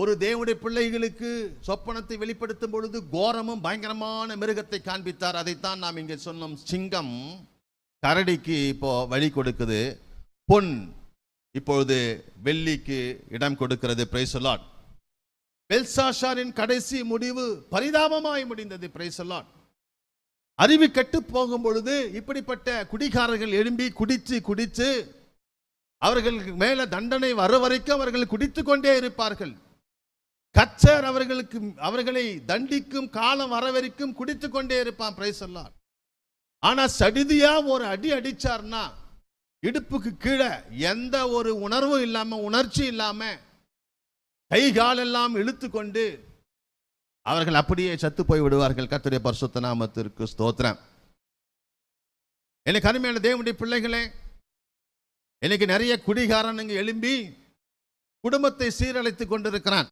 ஒரு தேவனுடைய பிள்ளைகளுக்கு சொப்பனத்தை வெளிப்படுத்தும் பொழுது கோரமும் பயங்கரமான மிருகத்தை காண்பித்தார். அதைத்தான் நாம் இங்கே சொன்னோம். சிங்கம் கரடிக்கு இப்போ வழி கொடுக்குது. பொன் இப்பொழுது வெள்ளிக்கு இடம் கொடுக்கிறது. பிரைசலாட் பெல்சாஷாரின் கடைசி முடிவு பரிதாபமாய் முடிந்தது. பிரைசலாட் அறிவு கெட்டு போகும் பொழுது இப்படிப்பட்ட குடிகாரர்கள் எழும்பி குடித்து குடித்து அவர்களுக்கு மேல தண்டனை வர வரைக்கும் அவர்கள் குடித்து கொண்டே இருப்பார்கள். கச்சர் அவர்களுக்கு அவர்களை தண்டிக்கும் காலம் வரவரைக்கும் குடித்து கொண்டே இருப்பான் பிரைஸ் எல்லாம் ஆனா சடிதியா ஒரு அடி அடிச்சார்னா இடுப்புக்கு கீழே எந்த ஒரு உணர்வும் இல்லாம உணர்ச்சி இல்லாம கை காலெல்லாம் இழுத்து கொண்டு அவர்கள் அப்படியே சத்து போய் விடுவார்கள். கத்துடைய பரிசுத்த நாமத்திற்கு ஸ்தோத்திரம். எனக்கு அருமையான தேவனுடைய பிள்ளைகளே எனக்கு நிறைய குடிகாரனுங்க எழும்பி குடும்பத்தை சீரழித்து கொண்டிருக்கிறான்.